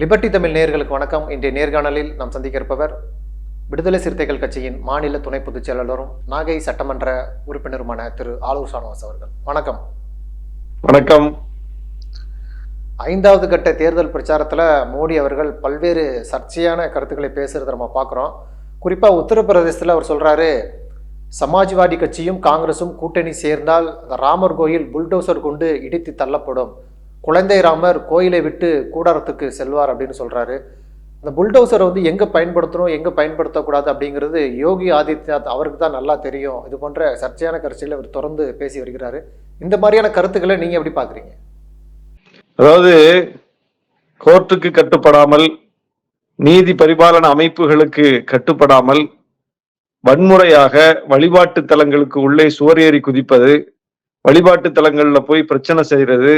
Liberty Tamil நேயர்களுக்கு வணக்கம். இன்றைய நேர்காணலில் நாம் சந்திக்க இருப்பவர் விடுதலை சிறுத்தைகள் கட்சியின் மாநில துணை பொதுச் செயலாளரும் நாகை சட்டமன்ற உறுப்பினருமான திரு ஆலூர் ஷானவாஸ் அவர்கள். வணக்கம். வணக்கம். ஐந்தாவது கட்ட தேர்தல் பிரச்சாரத்தில் மோடி அவர்கள் பல்வேறு சர்ச்சையான கருத்துக்களை பேசுகிறத நம்ம பார்க்குறோம். குறிப்பாக உத்தரப்பிரதேசத்தில் அவர் சொல்கிறாரு சமாஜ்வாடி கட்சியும் காங்கிரஸும் கூட்டணி சேர்ந்தால் ராமர் கோயில் புல்டோசர் கொண்டு இடித்து தள்ளப்படும். குழந்தை ராமர் கோயிலை விட்டு கூடாரத்துக்கு செல்வார் அப்படின்னு சொல்கிறாரு அந்த புல்டோசரை வந்து எங்கே பயன்படுத்தணும் எங்கே பயன்படுத்தக்கூடாது அப்படிங்கிறது யோகி ஆதித்யநாத் அவருக்கு தான் நல்லா தெரியும். இது போன்ற சர்ச்சையான கருத்துக்களை அவர் தொடர்ந்து பேசி வருகிறாரு. இந்த மாதிரியான கருத்துக்களை நீங்கள் எப்படி பார்க்குறீங்க? அதாவது கோர்ட்டுக்கு கட்டுப்படாமல் நீதி பரிபாலன அமைப்புகளுக்கு கட்டுப்படாமல் வன்முறையாக வழிபாட்டு தலங்களுக்கு உள்ளே சுவரேறி குதிப்பது வழிபாட்டு தலங்கள்ல போய் பிரச்சனை செய்யறது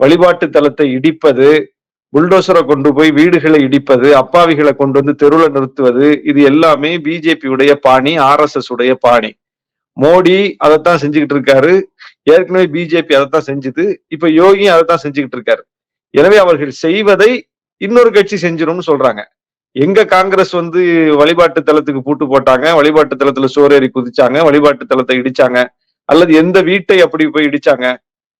வழிபாட்டு தலத்தை இடிப்பது புல்டோசரை கொண்டு போய் வீடுகளை இடிப்பது அப்பாவிகளை கொண்டு வந்து தெருவில் நிறுத்துவது இது எல்லாமே பிஜேபி உடைய பாணி ஆர் எஸ் எஸ் உடைய பாணி. மோடி அதைத்தான் செஞ்சுக்கிட்டு இருக்காரு. ஏற்கனவே பிஜேபி அதைத்தான் செஞ்சுது. இப்ப யோகி அதைத்தான் செஞ்சுக்கிட்டு இருக்காரு. எனவே அவர்கள் செய்வதை இன்னொரு கட்சி செஞ்சிடும்னு சொல்றாங்க. எங்க காங்கிரஸ் வந்து வழிபாட்டு தலத்துக்கு பூட்டு போட்டாங்க வழிபாட்டு தளத்துல சோரேறி குதிச்சாங்க வழிபாட்டு தலத்தை இடிச்சாங்க அல்லது எந்த வீட்டை அப்படி போய் இடிச்சாங்க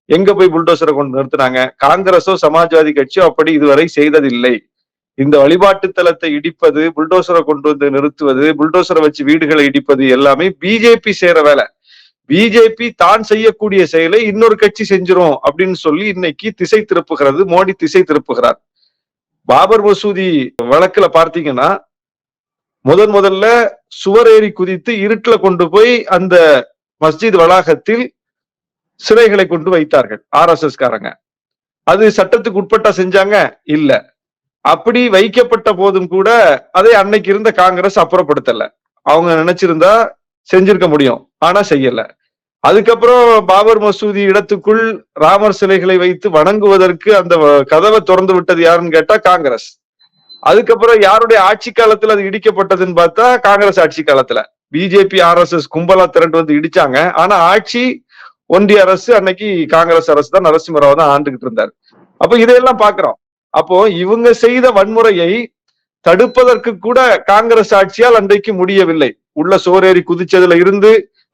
எங்க போய் புல்டோசரை கொண்டு நிறுத்தினாங்க? காங்கிரஸோ சமாஜ்வாதி கட்சியோ அப்படி இதுவரை செய்ததில்லை. இந்த வழிபாட்டு தலத்தை இடிப்பது புல்டோசரை கொண்டு வந்து நிறுத்துவது புல்டோசரை வச்சு வீடுகளை இடிப்பது எல்லாமே பிஜேபி செய்யற வேலை. பிஜேபி தான் செய்யக்கூடிய செயலை இன்னொரு கட்சி செஞ்சிரும் அப்படின்னு சொல்லி இன்னைக்கு திசை திருப்புகிறது மோடி திசை திருப்புகிறார். பாபர் மசூதி வழக்குல பார்த்தீங்கன்னா முதன் முதல்ல சுவரேறி குதித்து இருட்டுல கொண்டு போய் அந்த மஸ்ஜித் வளாகத்தில் சிலைகளை கொண்டு வைத்தார்கள் ஆர் எஸ் எஸ் காரங்க அது சட்டத்துக்கு உட்பட்டா செஞ்சாங்க? இல்ல. அப்படி வைக்கப்பட்ட போதும் கூட அதை அன்னைக்கு இருந்த காங்கிரஸ் அப்புறப்படுத்தல. அவங்க நினைச்சிருந்தா செஞ்சிருக்க முடியும் ஆனா செய்யல. அதுக்கப்புறம் பாபர் மசூதி இடத்துக்குள் ராமர் சிலைகளை வைத்து வணங்குவதற்கு அந்த கதவை திறந்து விட்டது யாருன்னு கேட்டா காங்கிரஸ். அதுக்கப்புறம் யாருடைய ஆட்சி காலத்துல அது இடிக்கப்பட்டதுன்னு பார்த்தா காங்கிரஸ் ஆட்சி காலத்துல. பிஜேபி ஆர் எஸ் எஸ் கும்பலா திரண்டு வந்து இடிச்சாங்க. ஆனா ஆட்சி ஒன்றிய அரசு அன்னைக்கு காங்கிரஸ் அரசு தான் நரசிம்மராவ் தான் ஆண்டுகிட்டு இருந்தார். அப்போ இதையெல்லாம் பாக்குறோம். அப்போ இவங்க செய்த வன்முறையை தடுப்பதற்கு கூட காங்கிரஸ் ஆட்சியால் அன்றைக்கு முடியவில்லை. உள்ள சோரேறி குதிச்சதுல இருந்து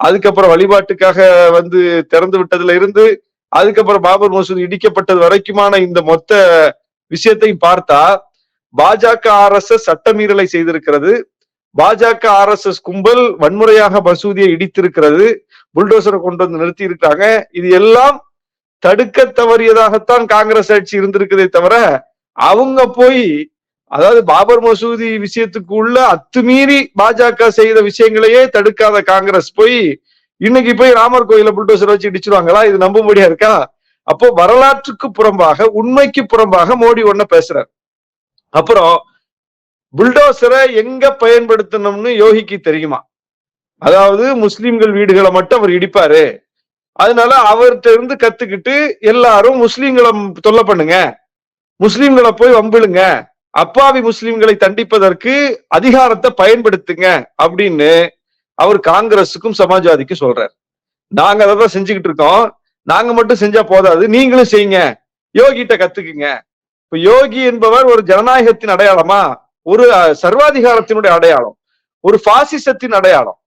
அதுக்கப்புறம் வழிபாட்டுக்காக வந்து திறந்து விட்டதுல இருந்து அதுக்கப்புறம் பாபர் மசூதி இடிக்கப்பட்டது வரைக்குமான இந்த மொத்த விஷயத்தையும் பார்த்தா பாஜக அரசு சட்டமீறலை செய்திருக்கிறது. பாஜக ஆர் எஸ் எஸ் கும்பல் வன்முறையாக மசூதியை இடித்திருக்கிறது. புல்டோசரை கொண்டு வந்து நிறுத்தி இருக்காங்க இது எல்லாம் தடுக்க தவறியதாகத்தான் காங்கிரஸ் ஆட்சி இருந்திருக்குதே தவிர அவங்க போய் அதாவது பாபர் மசூதி விஷயத்துக்கு உள்ள அத்துமீறி பாஜக செய்த விஷயங்களையே தடுக்காத காங்கிரஸ் போய் இன்னைக்கு போய் ராமர் கோயில புல்டோசர் வச்சு இடிச்சிருவாங்களா? இது நம்பும்படியா இருக்கா? அப்போ வரலாற்றுக்கு புறம்பாக உண்மைக்கு புறம்பாக மோடி ஒன்ன பேசுறார். அப்புறம் புல்டோசரை எங்க பயன்படுத்தணும்னு யோகிக்கு தெரியுமா? அதாவது முஸ்லிம்கள் வீடுகளை மட்டும் அவர் இடிப்பாரு. அதனால அவர்கிட்ட இருந்து கத்துக்கிட்டு எல்லாரும் முஸ்லிம்களை தொல்லை பண்ணுங்க. முஸ்லிம்களை போய் வம்பிழுங்க. அப்பாவி முஸ்லிம்களை தண்டிப்பதற்கு அதிகாரத்தை பயன்படுத்துங்க அப்படின்னு அவர் காங்கிரஸுக்கும் சமாஜ்வாதிக்கும் சொல்றார். நாங்க அதை தான் செஞ்சுக்கிட்டு இருக்கோம். நாங்க மட்டும் செஞ்சா போதாது. நீங்களும் செய்யுங்க. யோகிட்ட கத்துக்குங்க. இப்ப யோகி என்பவர் ஒரு ஜனநாயகத்தின் அடையாளமா? ஒரு சர்வாதிகாரத்தினுடைய அடையாளம். ஒரு பாசிசத்தின் அடையாளம்.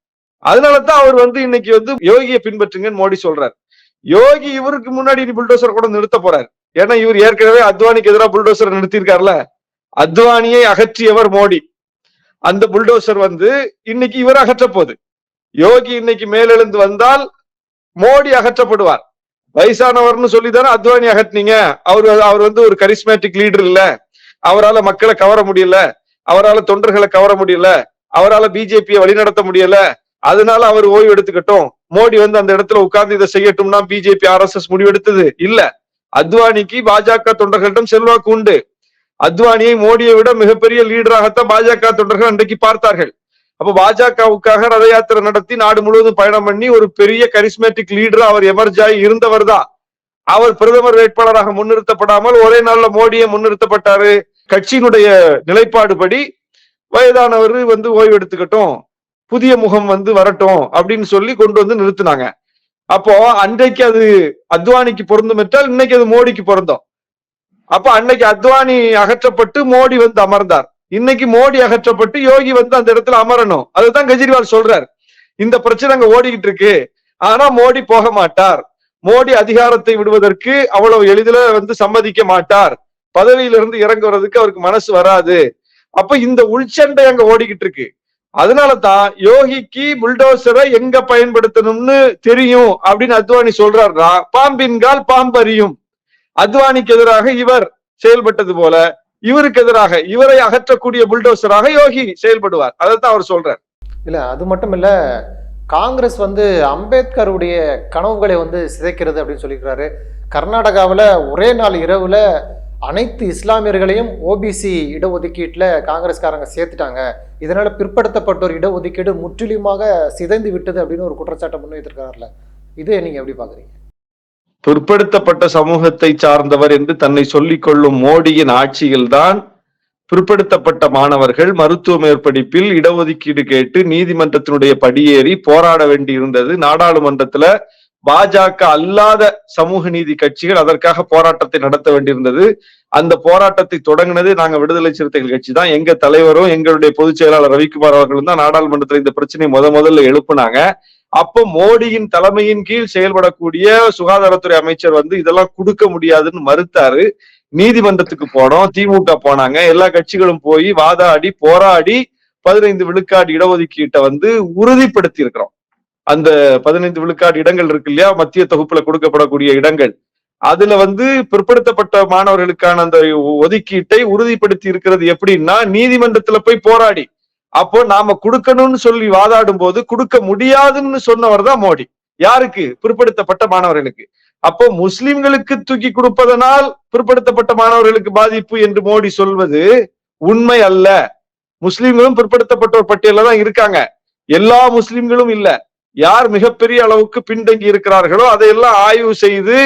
அதனாலதான் அவர் வந்து இன்னைக்கு வந்து யோகியை பின்பற்றுங்கன்னு மோடி சொல்றாரு. யோகி இவருக்கு முன்னாடி புல்டோசர் கூட நிறுத்த போறாரு. ஏன்னா இவர் ஏற்கனவே அத்வானிக்கு எதிராக புல்டோசர் நிறுத்தியிருக்காருல? அத்வானியை அகற்றியவர் மோடி. அந்த புல்டோசர் வந்து இன்னைக்கு இவர் அகற்ற போகுது. யோகி இன்னைக்கு மேலெழுந்து வந்தால் மோடி அகற்றப்படுவார். வயசானவர்னு சொல்லிதானே அத்வானி அகற்றினீங்க. அவர் அவர் வந்து ஒரு கரிஸ்மேட்டிக் லீடர் இல்ல. அவரால் மக்களை கவர முடியல. அவரால் தொண்டர்களை கவர முடியல அவரால் பிஜேபியை வழிநடத்த முடியல அதனால அவர் ஓய்வு எடுத்துக்கட்டும். மோடி வந்து அந்த இடத்துல உட்கார்ந்து இதை செய்யட்டும்னா பிஜேபி ஆர் எஸ் எஸ் முடிவெடுத்தது இல்ல. அத்வானிக்கு பாஜக தொண்டர்களிடம் செல்வாக்கு உண்டு. அத்வானியை மோடியை விட மிகப்பெரிய லீடராகத்தான் பாஜக தொண்டர்கள் அன்றைக்கு பார்த்தார்கள். அப்ப பாஜகவுக்காக ரத யாத்திரை நடத்தி நாடு முழுவதும் பயணம் பண்ணி ஒரு பெரிய கரிஸ்மேட்டிக் லீடரா அவர் எமர்ஜாய் இருந்தவர் தான். அவர் பிரதமர் வேட்பாளராக முன்னிறுத்தப்படாமல் ஒரே நாள்ல மோடியை முன்னிறுத்தப்பட்டாரு. கட்சியினுடைய நிலைப்பாடு படி வயதானவர் வந்து ஓய்வு எடுத்துக்கட்டும் புதிய முகம் வந்து வரட்டும் அப்படின்னு சொல்லி கொண்டு வந்து நிறுத்தினாங்க. அப்போ அன்றைக்கு அது அத்வானிக்கு பொருந்தும் என்றால் இன்னைக்கு அது மோடிக்கு பொருந்தோம். அப்ப அன்னைக்கு அத்வானி அகற்றப்பட்டு மோடி வந்து அமர்ந்தார். இன்னைக்கு மோடி அகற்றப்பட்டு யோகி வந்து அந்த இடத்துல அமரணும். அதுதான் கெஜ்ரிவால் சொல்றார். இந்த பிரச்சனை அங்க ஓடிக்கிட்டு இருக்கு. ஆனா மோடி போக மாட்டார். மோடி அதிகாரத்தை விடுவதற்கு அவ்வளவு எளிதில வந்து சம்மதிக்க மாட்டார். பதவியிலிருந்து இறங்குறதுக்கு அவருக்கு மனசு வராது. அப்ப இந்த உள்சண்டை அங்க ஓடிக்கிட்டு இருக்கு அதனாலதான் யோகிக்கு புல்டோசரை எங்க பயன்படுத்தணும்னு தெரியும் அப்படின்னு அத்வானி சொல்றாருன்னா பாம்பின்கால் பாம்பறியும். அத்வானிக்கு எதிராக இவர் செயல்பட்டது போல இவருக்கு எதிராக இவரை அகற்றக்கூடிய புல்டோசராக யோகி செயல்படுவார். அதைத்தான் அவர் சொல்றார். இல்ல அது மட்டும் இல்ல காங்கிரஸ் வந்து அம்பேத்கருடைய கனவுகளை வந்து சிதைக்கிறது அப்படின்னு சொல்லியிருக்கிறாரு. கர்நாடகாவில் ஒரே நாள் இரவுல அனைத்து இஸ்லாமியர்களையும் ஓபிசி இடஒதுக்கீட்டில் காங்கிரஸ்காரங்க சேர்த்துட்டாங்க. இதனால் பிற்படுத்தப்பட்டோர் இடஒதுக்கீடு முற்றிலுமாக சிதைந்து விட்டது அப்படின்னு ஒரு குற்றச்சாட்டை முன்வைத்திருக்காருல்ல இது நீங்கள் எப்படி பார்க்குறீங்க? பிற்படுத்தப்பட்ட சமூகத்தை சார்ந்தவர் என்று தன்னை சொல்லிக் கொள்ளும் மோடியின் ஆட்சியில்தான் பிற்படுத்தப்பட்ட மாணவர்கள் மருத்துவ மேற்படிப்பில் இடஒதுக்கீடு கேட்டு நீதிமன்றத்தினுடைய படியேறி போராட வேண்டியிருந்தது. நாடாளுமன்றத்துல பாஜக அல்லாத சமூக நீதி கட்சிகள் அதற்காக போராட்டத்தை நடத்த வேண்டியிருந்தது. அந்த போராட்டத்தை தொடங்கினது நாங்க விடுதலை சிறுத்தைகள் கட்சி தான். எங்க தலைவரும் எங்களுடைய பொதுச் செயலாளர் ரவிக்குமார் அவர்களும் தான் நாடாளுமன்றத்தில் இந்த பிரச்சனையை முத முதல்ல எழுப்புனாங்க. அப்போ மோடியின் தலைமையின் கீழ் செயல்படக்கூடிய சுகாதாரத்துறை அமைச்சர் வந்து இதெல்லாம் கொடுக்க முடியாதுன்னு மறுத்தாரு. நீதிமன்றத்துக்கு போனோம் திமுக போனாங்க. எல்லா கட்சிகளும் போய் வாதாடி போராடி பதினைந்து விழுக்காடு இடஒதுக்கீட்டை வந்து உறுதிப்படுத்தி இருக்கிறோம் அந்த பதினைந்து விழுக்காடு இடங்கள் இருக்கு இல்லையா? மத்திய தொகுப்புல கொடுக்கப்படக்கூடிய இடங்கள். அதுல வந்து பிற்படுத்தப்பட்ட மாணவர்களுக்கான அந்த ஒதுக்கீட்டை உறுதிப்படுத்தி இருக்கிறது எப்படின்னா நீதிமன்றத்துல போய் போராடி. அப்போ நாம கொடுக்கணும்னு சொல்லி வாதாடும் போது கொடுக்க முடியாதுன்னு சொன்னவர் தான் மோடி. யாருக்கு? பிற்படுத்தப்பட்ட மாணவர்களுக்கு. அப்போ முஸ்லிம்களுக்கு தூக்கி கொடுப்பதனால் பிற்படுத்தப்பட்ட மாணவர்களுக்கு பாதிப்பு என்று மோடி சொல்வது உண்மை அல்ல. முஸ்லிம்களும் பிற்படுத்தப்பட்டோர் பட்டியல தான் இருக்காங்க. எல்லா முஸ்லிம்களும் இல்ல. யார் மிகப்பெரிய அளவுக்கு பின்தங்கி இருக்கிறார்களோ அதையெல்லாம் ஆய்வு செய்து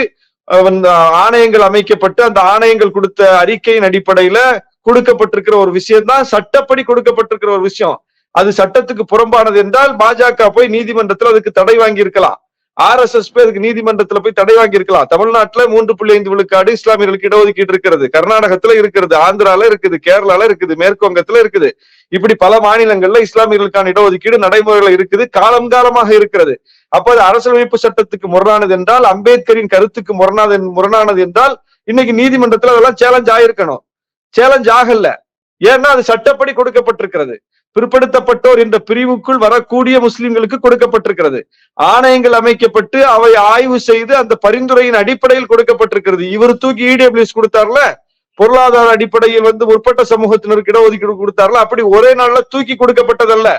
அந்த ஆணையங்கள் அமைக்கப்பட்டு அந்த ஆணையங்கள் கொடுத்த அறிக்கையின் அடிப்படையில கொடுக்கப்பட்டிருக்கிற ஒரு விஷயம் தான் சட்டப்படி கொடுக்கப்பட்டிருக்கிற ஒரு விஷயம். அது சட்டத்துக்கு புறம்பானது என்றால் பாஜக போய் நீதிமன்றத்தில் அதுக்கு தடை வாங்கி இருக்கலாம் ஆர் எஸ் எஸ் போய் நீதிமன்றத்துல போய் தடை வாங்கி இருக்கலாம் தமிழ்நாட்டுல மூன்று புள்ளி ஐந்து விழுக்காடு இஸ்லாமியர்களுக்கு இடஒதுக்கீடு இருக்கிறது. கர்நாடகத்துல இருக்கிறது ஆந்திரால இருக்குது கேரளால இருக்குது மேற்கு வங்கத்துல இருக்குது. இப்படி பல மாநிலங்கள்ல இஸ்லாமியர்களுக்கான இடஒதுக்கீடு நடைமுறையில இருக்குது காலம் காலமாக இருக்கிறது. அப்ப அது அரசியலமைப்பு சட்டத்துக்கு முரணானது என்றால் அம்பேத்கரின் கருத்துக்கு முரணானது முரணானது என்றால் இன்னைக்கு நீதிமன்றத்துல அதெல்லாம் சேலஞ்ச் ஆயிருக்கணும். சேலஞ்ச் ஆகல. ஏன்னா அது சட்டப்படி கொடுக்கப்பட்டிருக்கிறது. பிற்படுத்தப்பட்டோர் என்ற பிரிவுக்குள் வரக்கூடிய முஸ்லிம்களுக்கு கொடுக்கப்பட்டிருக்கிறது. ஆணையங்கள் அமைக்கப்பட்டு அவை ஆய்வு செய்து அந்த பரிந்துரையின் அடிப்படையில் கொடுக்கப்பட்டிருக்கிறது. இவர் தூக்கி இடபிள்யூஎஸ் கொடுத்தார்ல? பொருளாதார அடிப்படையில் வந்து முற்பட்ட சமூகத்தினருக்கு இடஒதுக்கீடு கொடுத்தார்ல? அப்படி ஒரே நாள்ல தூக்கி கொடுக்கப்பட்டதல்ல.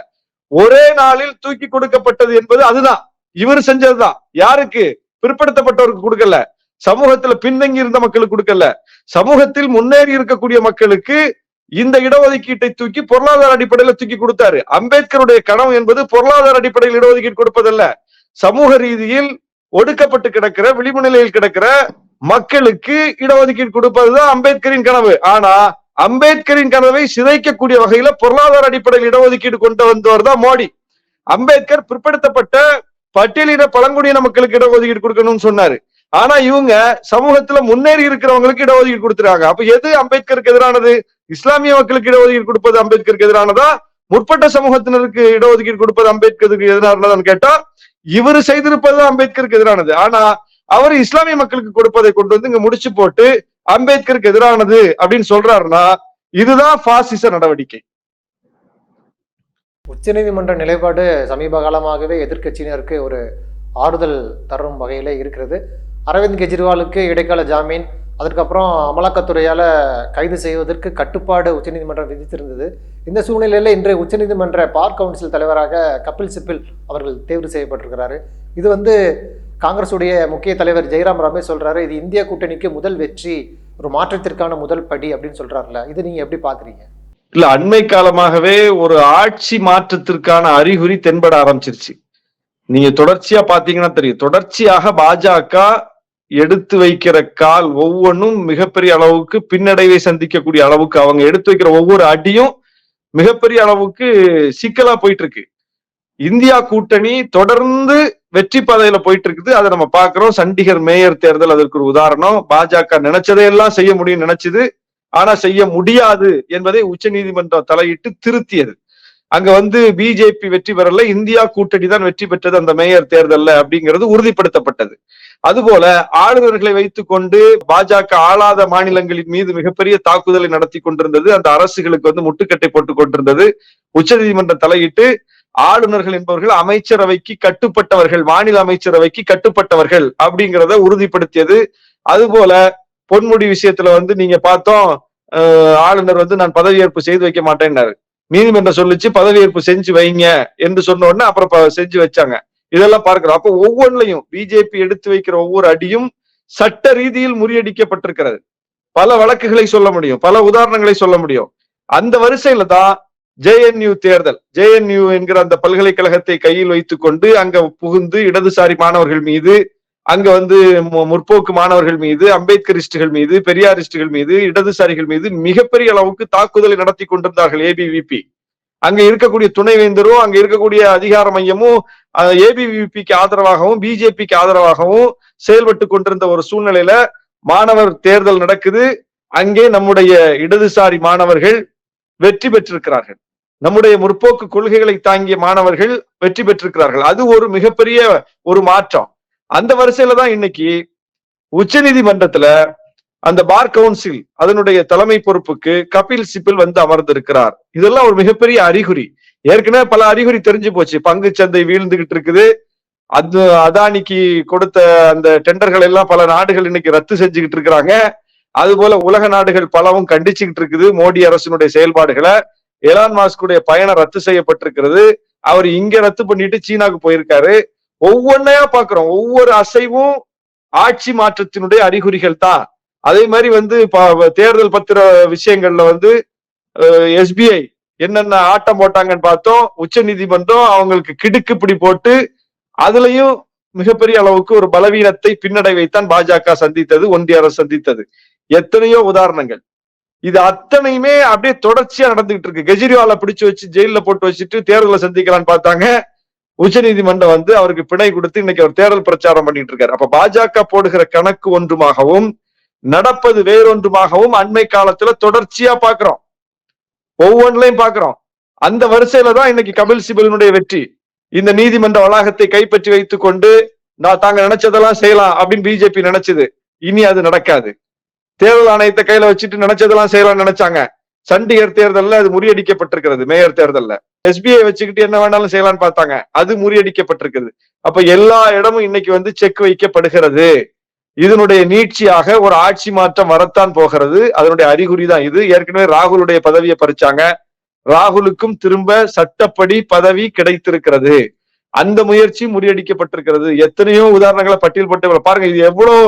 ஒரே நாளில் தூக்கி கொடுக்கப்பட்டது என்பது அதுதான். இவர் செஞ்சதுதான். யாருக்கு? பிற்படுத்தப்பட்டவருக்கு கொடுக்கல. சமூகத்துல பின்தங்கி இருந்த மக்களுக்கு கொடுக்கல. சமூகத்தில் முன்னேறி இருக்கக்கூடிய மக்களுக்கு இந்த இடஒதுக்கீட்டை தூக்கி பொருளாதார அடிப்படையில தூக்கி கொடுத்தாரு. அம்பேத்கருடைய கனவு என்பது பொருளாதார அடிப்படையில் இடஒதுக்கீடு கொடுப்பதல்ல. சமூக ரீதியில் ஒடுக்கப்பட்டு கிடக்கிற விளிம்பு நிலையில் கிடக்கிற மக்களுக்கு இடஒதுக்கீடு கொடுப்பதுதான் அம்பேத்கரின் கனவு. ஆனா அம்பேத்கரின் கனவை சிதைக்கக்கூடிய வகையில பொருளாதார அடிப்படையில் இடஒதுக்கீடு கொண்டு வந்தவர் தான் மோடி. அம்பேத்கர் பிற்படுத்தப்பட்ட பட்டியலின பழங்குடியின மக்களுக்கு இடஒதுக்கீடு கொடுக்கணும்னு சொன்னாரு. ஆனா இவங்க சமூகத்துல முன்னேறி இருக்கிறவங்களுக்கு இடஒதுக்கீடு கொடுத்துறாங்க அப்ப எது அம்பேத்கருக்கு எதிரானது? இஸ்லாமிய மக்களுக்கு இடஒதுக்கீடு கொடுப்பது அம்பேத்கருக்கு எதிரானதா? முற்பட்ட சமூகத்தினருக்கு இடஒதுக்கீடு கொடுப்பது அம்பேத்கருக்கு எதிரானதான்னு கேட்டா இவர் செய்திருப்பது அம்பேத்கருக்கு எதிரானது. ஆனா அவர் இஸ்லாமிய மக்களுக்கு கொடுப்பதை கொண்டு வந்து இங்க முடிச்சு போட்டு அம்பேத்கருக்கு எதிரானது அப்படின்னு சொல்றாருன்னா இதுதான் பாசிச நடவடிக்கை. உச்சநீதிமன்ற நிலைப்பாடு சமீப காலமாகவே எதிர்க்கட்சியினருக்கு ஒரு ஆறுதல் தரும் வகையில இருக்கிறது. அரவிந்த் கெஜ்ரிவாலுக்கு இடைக்கால ஜாமீன் அதற்கப்புறம் அமலாக்கத்துறையால் கைது செய்வதற்கு கட்டுப்பாடு உச்சநீதிமன்றம் விதித்திருந்தது. இந்த சூழ்நிலையில இன்றைய உச்சநீதிமன்ற பார் கவுன்சில் தலைவராக கபில் சிப்பில் அவர்கள் தேர்வு செய்யப்பட்டிருக்கிறாரு. இது வந்து காங்கிரஸுடைய முக்கிய தலைவர் ஜெய்ராம் ரமேஷ் சொல்கிறாரு இது இந்திய கூட்டணிக்கு முதல் வெற்றி ஒரு மாற்றத்திற்கான முதல் படி அப்படின்னு சொல்றாருல இது நீங்கள் எப்படி பார்க்குறீங்க இல்ல அண்மை காலமாகவே ஒரு ஆட்சி மாற்றத்திற்கான அறிகுறி தென்பட ஆரம்பிச்சிருச்சு. நீங்க தொடர்ச்சியா பாத்தீங்கன்னா தெரியும். தொடர்ச்சியாக பாஜக எடுத்து வைக்கிற கால் ஒவ்வொன்றும் மிகப்பெரிய அளவுக்கு பின்னடைவை சந்திக்கக்கூடிய அளவுக்கு அவங்க எடுத்து வைக்கிற ஒவ்வொரு அடியும் மிகப்பெரிய அளவுக்கு சிக்கலா போயிட்டு இருக்கு இந்தியா கூட்டணி தொடர்ந்து வெற்றி பாதையில போயிட்டு இருக்குது அதை நம்ம பாக்குறோம் சண்டிகர் மேயர் தேர்தல் அதற்கு ஒரு உதாரணம். பாஜக நினைச்சதையெல்லாம் செய்ய முடியும் நினைச்சது. ஆனா செய்ய முடியாது என்பதை உச்சநீதிமன்றம் தலையிட்டு திருத்தியது. அங்க வந்து பிஜேபி வெற்றி பெறல இந்தியா கூட்டணி தான் வெற்றி பெற்றது அந்த மேயர் தேர்தல்ல அப்படிங்கிறது உறுதிப்படுத்தப்பட்டது. அதுபோல ஆளுநர்களை வைத்துக் கொண்டு பாஜக ஆளாத மாநிலங்களின் மீது மிகப்பெரிய தாக்குதலை நடத்தி கொண்டிருந்தது. அந்த அரசுகளுக்கு வந்து முட்டுக்கட்டை போட்டுக் கொண்டிருந்தது. உச்சநீதிமன்றம் தலையிட்டு ஆளுநர்கள் என்பவர்கள் அமைச்சரவைக்கு கட்டுப்பட்டவர்கள் மாநில அமைச்சரவைக்கு கட்டுப்பட்டவர்கள் அப்படிங்கிறத உறுதிப்படுத்தியது. அதுபோல பொன்முடி விஷயத்துல வந்து நீங்க பார்த்தோம் ஆளுநர் வந்து நான் பதவியேற்பு செய்து வைக்க மாட்டேன்னாரு. நீதிமன்றம் சொல்லிச்சு பதவியேற்பு செஞ்சு வைங்க என்று சொன்ன உடனே அப்புறம் செஞ்சு வச்சாங்க. இதெல்லாம் பார்க்கிறோம். அப்போ ஒவ்வொன்றையும் பிஜேபி எடுத்து வைக்கிற ஒவ்வொரு அடியும் சட்ட ரீதியில் முறியடிக்கப்பட்டிருக்கிறது. பல வழக்குகளை சொல்ல முடியும் பல உதாரணங்களை சொல்ல முடியும். அந்த வரிசையில தான் ஜேஎன்யூ தேர்தல். ஜேஎன்யூ என்கிற அந்த பல்கலைக்கழகத்தை கையில் வைத்துக்கொண்டு அங்க புகுந்து இடதுசாரி மாணவர்கள் மீது அங்க வந்து மு- முற்போக்கு மாணவர்கள் மீது அம்பேத்கரிஸ்டுகள் மீது பெரியாரிஸ்டுகள் மீது இடதுசாரிகள் மீது மிகப்பெரிய அளவுக்கு தாக்குதலை நடத்தி கொண்டிருந்தார்கள் ஏபிவிபி அங்க இருக்கக்கூடிய துணைவேந்தரும் அங்க இருக்கக்கூடிய அதிகார மையமும் ஏபிவிபிக்கு ஆதரவாகவும் பிஜேபிக்கு ஆதரவாகவும் செயல்பட்டு கொண்டிருந்த ஒரு சூழ்நிலையில மாணவர் தேர்தல் நடக்குது. அங்கே நம்முடைய இடதுசாரி மாணவர்கள் வெற்றி பெற்றிருக்கிறார்கள். நம்முடைய முற்போக்கு கொள்கைகளை தாங்கிய மாணவர்கள் வெற்றி பெற்றிருக்கிறார்கள். அது ஒரு மிகப்பெரிய ஒரு மாற்றம். அந்த வரிசையில தான் இன்னைக்கு உச்சநீதிமன்றத்துல அந்த பார் கவுன்சில் அதனுடைய தலைமை பொறுப்புக்கு கபில் சிபில் வந்து அமர்ந்திருக்கிறார். இதெல்லாம் ஒரு மிகப்பெரிய அறிகுறி. ஏற்கனவே பல அறிகுறி தெரிஞ்சு போச்சு. பங்கு சந்தை வீழ்ந்துகிட்டு இருக்குது. அது அதானிக்கு கொடுத்த அந்த டெண்டர்கள் எல்லாம் பல நாடுகள் இன்னைக்கு ரத்து செஞ்சுக்கிட்டு இருக்கிறாங்க. அது போல உலக நாடுகள் பலவும் கண்டிச்சுக்கிட்டு இருக்குது. மோடி அரசினுடைய செயல்பாடுகளை. எலான் மாஸ்குடைய பயணம் ரத்து செய்யப்பட்டிருக்கிறது. அவர் இங்க ரத்து பண்ணிட்டு சீனாக்கு போயிருக்காரு. ஒவ்வொன்னையா பாக்குறோம் ஒவ்வொரு அசைவும் ஆட்சி மாற்றத்தினுடைய அறிகுறிகள் தான். அதே மாதிரி வந்து தேர்தல் பத்திர விஷயங்கள்ல வந்து எஸ்பிஐ என்னென்ன ஆட்டம் போட்டாங்கன்னு பார்த்தோம். உச்ச நீதிமன்றம் அவங்களுக்கு கிடுக்கு பிடி போட்டு அதுலயும் மிகப்பெரிய அளவுக்கு ஒரு பலவீனத்தை பின்னடைவைத்தான் பாஜக சந்தித்தது ஒன்றிய அரசு சந்தித்தது. எத்தனையோ உதாரணங்கள். இது அத்தனையுமே அப்படியே தொடர்ச்சியா நடந்துகிட்டு இருக்கு. கெஜ்ரிவாலை பிடிச்சு வச்சு ஜெயில போட்டு வச்சுட்டு தேர்தலை சந்திக்கலாம்னு பார்த்தாங்க. உச்சநீதிமன்றம் வந்து அவருக்கு பிணை கொடுத்து இன்னைக்கு அவர் தேர்தல் பிரச்சாரம் பண்ணிட்டு இருக்காரு. அப்ப பாஜக போடுகிற கணக்கு ஒன்றுமாகவும் நடப்பது வேறொன்றுமாகவும் அண்மை காலத்துல தொடர்ச்சியா பாக்குறோம். ஒவ்வொன்றிலையும் பாக்குறோம். அந்த வரிசையில தான் இன்னைக்கு கபில் சிபலினுடைய வெற்றி. இந்த நீதிமன்ற வளாகத்தை கைப்பற்றி வைத்துக் கொண்டு நான் தாங்க நினைச்சதெல்லாம் செய்யலாம் அப்படின்னு பிஜேபி நினைச்சது. இனி அது நடக்காது. தேர்தல் ஆணையத்தை கையில வச்சுட்டு நினைச்சதெல்லாம் செய்யலாம்னு நினைச்சாங்க. சண்டிகர் தேர்தல்ல அது முறியடிக்கப்பட்டிருக்கிறது மேயர் தேர்தல்ல. எஸ்பிஐ வச்சுக்கிட்டு என்ன வேணாலும் செய்யலாம்னு பார்த்தாங்க. அது முறியடிக்கப்பட்டிருக்குது. அப்ப எல்லா இடமும் இன்னைக்கு வந்து செக் வைக்கப்படுகிறது. இதனுடைய நீட்சியாக ஒரு ஆட்சி மாற்றம் வரத்தான் போகிறது. அதனுடைய அறிகுறி தான் இது. ஏற்கனவே ராகுலுடைய பதவியை பறிச்சாங்க. ராகுலுக்கும் திரும்ப சட்டப்படி பதவி கிடைத்திருக்கிறது. அந்த முயற்சி முறியடிக்கப்பட்டிருக்கிறது. எத்தனையோ உதாரணங்களை பட்டியல் போட்டு பாருங்க. இது எவ்வளவு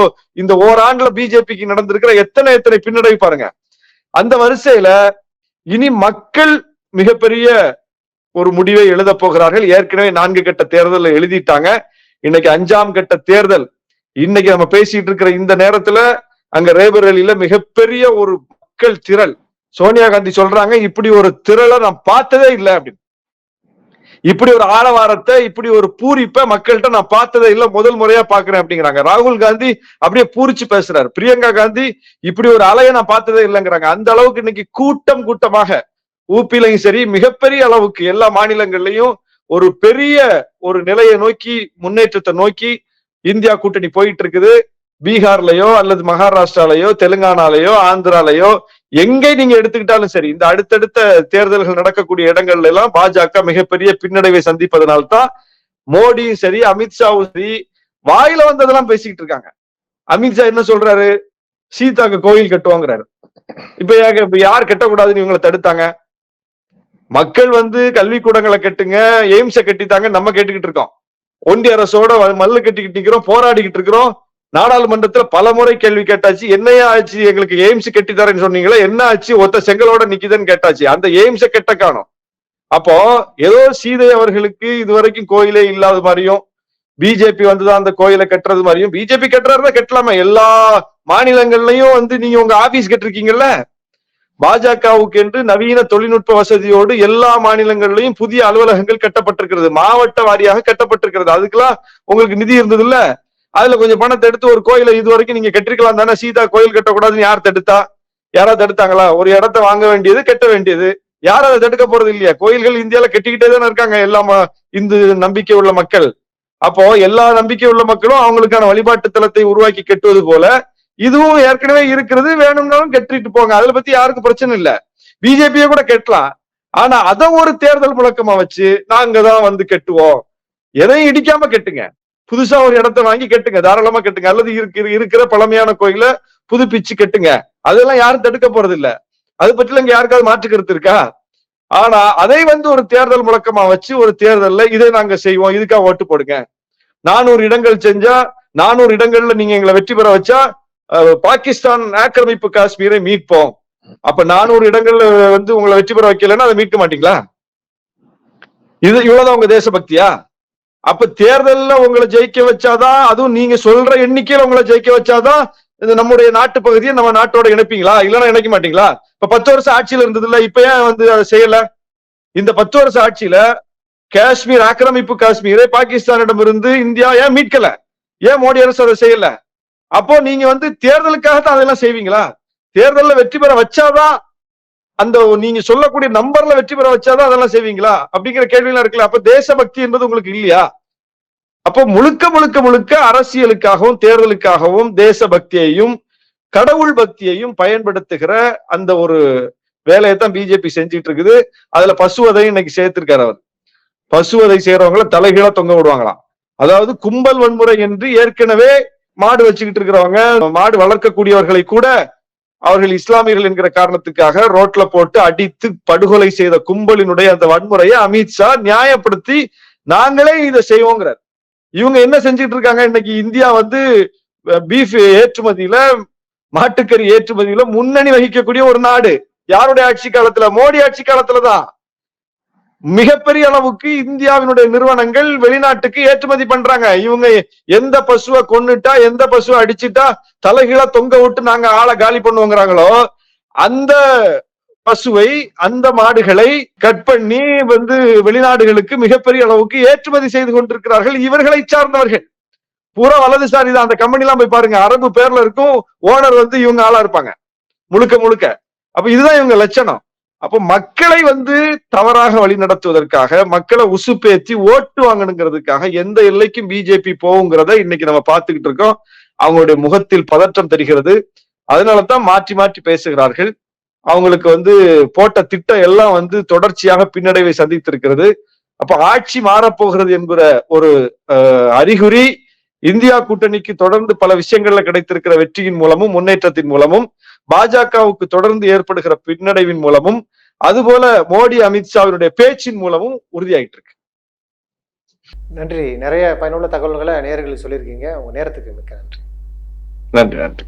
இந்த ஓராண்டுல பிஜேபிக்கு நடந்திருக்கிற எத்தனை எத்தனை பின்னடைவு பாருங்க. அந்த வரிசையில இனி மக்கள் மிகப்பெரிய ஒரு முடிவை எழுத போகிறார்கள். ஏற்கனவே நான்கு கட்ட தேர்தல் எழுதிட்டாங்க. இன்னைக்கு அஞ்சாம் கட்ட தேர்தல். இன்னைக்கு நம்ம பேசிட்டு இருக்கிற இந்த நேரத்துல அங்க ரேபரேலியில மிகப்பெரிய ஒரு மக்கள் திரள். சோனியா காந்தி சொல்றாங்க இப்படி ஒரு திரளை நான் பார்த்ததே இல்லை அப்படின்னு. இப்படி ஒரு ஆரவாரத்தை இப்படி ஒரு பூரிப்பை மக்கள்கிட்ட நான் பார்த்ததே இல்லை முதல் முறையா பாக்குறேன் அப்படிங்கிறாங்க. ராகுல் காந்தி அப்படியே பூரிச்சு பேசுறாரு. பிரியங்கா காந்தி இப்படி ஒரு அலையை நான் பார்த்ததே இல்லைங்கிறாங்க. அந்த அளவுக்கு இன்னைக்கு கூட்டம் கூட்டமாக ஊப்பிலையும் சரி மிகப்பெரிய அளவுக்கு எல்லா மாநிலங்கள்லையும் ஒரு பெரிய ஒரு நிலையை நோக்கி முன்னேற்றத்தை நோக்கி இந்தியா கூட்டணி போயிட்டு இருக்குது பீகார்லயோ அல்லது மகாராஷ்டிராலயோ தெலுங்கானாலயோ ஆந்திராலயோ எங்கே நீங்க எடுத்துக்கிட்டாலும் சரி இந்த அடுத்தடுத்த தேர்தல்கள் நடக்கக்கூடிய இடங்கள்ல எல்லாம் பாஜக மிகப்பெரிய பின்னடைவை சந்திப்பதனால்தான் மோடியும் சரி அமித்ஷாவும் சரி வாயில வந்ததெல்லாம் பேசிக்கிட்டு இருக்காங்க. அமித்ஷா என்ன சொல்றாரு? சீதாக்கு கோயில் கட்டுவாங்கிறாரு. இப்ப இப்ப யார் கட்டக்கூடாதுன்னு இவங்களை தடுத்தாங்க? மக்கள் வந்து கல்விக்கூடங்களை கட்டுங்க எய்ம்ஸை கட்டித்தாங்க நம்ம கேட்டுக்கிட்டு இருக்கோம். ஒன்றிய அரசோட மல்லு கட்டிக்கிட்டு நிக்கிறோம் போராடிக்கிட்டு இருக்கிறோம். நாடாளுமன்றத்துல பல முறை கேள்வி கேட்டாச்சு என்னையா ஆச்சு எங்களுக்கு எய்ம்ஸ் கட்டி தரேன்னு சொன்னீங்களா என்ன ஆச்சு ஒத்த செங்கலோட நிக்குதுன்னு கேட்டாச்சு. அந்த எய்ம்ஸை கெட்ட காணும் அப்போ ஏதோ சீதை அவர்களுக்கு இதுவரைக்கும் கோயிலே இல்லாத மாதிரியும் பிஜேபி வந்துதான் அந்த கோயிலை கட்டுறது மாதிரியும் பிஜேபி கட்டுறாருன்னா கட்டலாமே. எல்லா மாநிலங்கள்லயும் வந்து நீங்க உங்க ஆபீஸ் கட்டிருக்கீங்கல்ல? பாஜகவுக்கு என்று நவீன தொழில்நுட்ப வசதியோடு எல்லா மாநிலங்களிலையும் புதிய அலுவலகங்கள் கட்டப்பட்டிருக்கிறது. மாவட்ட வாரியாக கட்டப்பட்டிருக்கிறது. அதுக்கெல்லாம் உங்களுக்கு நிதி இருந்தது இல்ல அதுல கொஞ்சம் பணத்தை எடுத்து ஒரு கோயிலை இது வரைக்கும் நீங்க கட்டிருக்கலாம் தானே. சீதா கோயில் கட்டக்கூடாதுன்னு யார் தடுத்தா? யாராவது தடுத்தாங்களா? ஒரு இடத்த வாங்க வேண்டியது கட்ட வேண்டியது. யாரும் அதை தடுக்க போறது இல்லையா? கோயில்கள் இந்தியால கட்டிக்கிட்டே தானே இருக்காங்க எல்லா இந்து நம்பிக்கை உள்ள மக்கள். அப்போ எல்லா நம்பிக்கை உள்ள மக்களும் அவங்களுக்கான வழிபாட்டு தலத்தை உருவாக்கி கட்டுவது போல இதுவும் ஏற்கனவே இருக்கிறது வேணும்னாலும் கட்டிட்டு போங்க. அதுல பத்தி யாருக்கும் பிரச்சனை இல்ல. பிஜேபியை கூட கட்டலாம். ஆனா அத ஒரு தேர்தல் முழக்கமா வச்சு நாங்க தான் வந்து கட்டுவோம். எதையும் இடிக்காம கட்டுங்க. புதுசா ஒரு இடத்த வாங்கி கெட்டுங்க. தாராளமா கட்டுங்க. அல்லது இருக்கிற இருக்கிற பழமையான கோயில புதுப்பிச்சு கெட்டுங்க. அதெல்லாம் யாரும் தடுக்க போறது இல்ல. அது பற்றில இங்க யாருக்காவது மாற்று கருத்து இருக்கா? ஆனா அதை வந்து ஒரு தேர்தல் முழக்கமா வச்சு ஒரு தேர்தல்ல இதை நாங்க செய்வோம். இதுக்காக ஓட்டு போடுங்க. நானூறு இடங்கள் செஞ்சா நானூறு இடங்கள்ல நீங்க எங்களை வெற்றி பெற வச்சா பாகிஸ்தான் ஆக்கிரமிப்பு காஷ்மீரை மீட்போம். அப்ப நானூறு இடங்கள்ல வந்து உங்களை வெற்றி பெற வைக்கலைன்னா அதை மீட்க மாட்டீங்களா? இது இவ்வளவுதான் உங்க தேசபக்தியா? அப்ப தேர்தல்ல உங்களை ஜெயிக்க வச்சாதான் அதுவும் நீங்க சொல்ற எண்ணிக்கையில உங்களை ஜெயிக்க வச்சாதான் இந்த நம்முடைய நாட்டு பகுதியை நம்ம நாட்டோட இணைப்பீங்களா? இல்லைன்னா இணைக்க மாட்டீங்களா? இப்ப பத்து வருஷம் ஆட்சியில இருந்தது இல்ல இப்ப ஏன் வந்து அதை செய்யல? இந்த பத்து வருஷம் ஆட்சியில காஷ்மீர் ஆக்கிரமிப்பு காஷ்மீரை பாகிஸ்தானிடம் இருந்து இந்தியா ஏன் மீட்கல? ஏன் மோடி அரசு அதை செய்யல? அப்போ நீங்க வந்து தேர்தலுக்காக தான் அதெல்லாம் செய்வீங்களா? தேர்தலில் வெற்றி பெற வச்சாதான் அந்த நீங்க சொல்லக்கூடிய நம்பர்ல வெற்றி பெற வச்சாதான் அதெல்லாம் செய்வீங்களா? அப்படிங்கிற கேள்வியெல்லாம் இருக்குல்ல. அப்ப தேசபக்தி என்பது உங்களுக்கு இல்லையா? அப்போ முழுக்க முழுக்க முழுக்க அரசியலுக்காகவும் தேர்தலுக்காகவும் தேசபக்தியையும் கடவுள் பக்தியையும் பயன்படுத்துகிற அந்த ஒரு வேலையை தான் பிஜேபி செஞ்சுட்டு இருக்குது அதுல பசுவதை இன்னைக்கு சேர்த்திருக்காரு அவர். பசுவதை செய்யறவங்கள தலைகீழா தொங்க விடுவாங்களாம். அதாவது கும்பல் வன்முறை என்று ஏற்கனவே மாடு வச்சுக்கிட்டு இருக்கிறவங்க மாடு வளர்க்கக்கூடியவர்களை கூட அவர்கள் இஸ்லாமியர்கள் என்கிற காரணத்துக்காக ரோட்ல போட்டு அடித்து படுகொலை செய்த கும்பலினுடைய அந்த வன்முறையை அமித்ஷா நியாயப்படுத்தி நாங்களே இதை செய்வோங்கிறார். இவங்க என்ன செஞ்சுட்டு இருக்காங்க? இன்னைக்கு இந்தியா வந்து பீஃப் ஏற்றுமதியில மாட்டுக்கறி ஏற்றுமதியில முன்னணி வகிக்கக்கூடிய ஒரு நாடு. யாருடைய ஆட்சி காலத்துல? மோடி ஆட்சி காலத்துலதான். மிகப்பெரிய அளவுக்கு இந்தியாவினுடைய நிறுவனங்கள் வெளிநாட்டுக்கு ஏற்றுமதி பண்றாங்க. இவங்க எந்த பசுவை கொன்னுட்டா எந்த பசுவை அடிச்சிட்டா தலைகீழா தொங்க விட்டு நாங்க ஆளை காலி பண்ணுவோங்கிறாங்களோ அந்த பசுவை அந்த மாடுகளை கட் பண்ணி வந்து வெளிநாடுகளுக்கு மிகப்பெரிய அளவுக்கு ஏற்றுமதி செய்து கொண்டிருக்கிறார்கள் இவர்களை சார்ந்தவர்கள். பூரா வலதுசாரி தான். அந்த கம்பெனி எல்லாம் போய் பாருங்க அரபு பேர்ல இருக்கும் ஓனர் வந்து இவங்க ஆளா இருப்பாங்க. முழுக்க முழுக்க. அப்ப இதுதான் இவங்க லட்சணம். அப்ப மக்களை வந்து தவறாக வழி நடத்துவதற்காக மக்களை உசுப்பேத்தி ஓட்டு வாங்கணுங்கிறதுக்காக எந்த எல்லைக்கும் பிஜேபி போகுங்கிறத இன்னைக்கு நம்ம பார்த்துக்கிட்டு இருக்கோம். அவங்களுடைய முகத்தில் பதற்றம் தெரிகிறது. அதனால தான் மாற்றி மாற்றி பேசுகிறார்கள். அவங்களுக்கு வந்து போட்ட திட்டம் எல்லாம் வந்து தொடர்ச்சியாக பின்னடைவை சந்தித்திருக்கிறது. அப்ப ஆட்சி மாறப்போகிறது என்கிற ஒரு அறிகுறி இந்தியா கூட்டணிக்கு தொடர்ந்து பல விஷயங்கள்ல கிடைத்திருக்கிற வெற்றியின் மூலமும் முன்னேற்றத்தின் மூலமும் பாஜகவுக்கு தொடர்ந்து ஏற்படுகிற பின்னடைவின் மூலமும் அதுபோல மோடி அமித்ஷாவினுடைய பேச்சின் மூலமும் உறுதியாயிட்டு இருக்கு நன்றி. நிறைய பயனுள்ள தகவல்களை நேயர்களுக்கு சொல்லியிருக்கீங்க. உங்க நேரத்துக்கு மிக்க நன்றி. நன்றி நன்றி.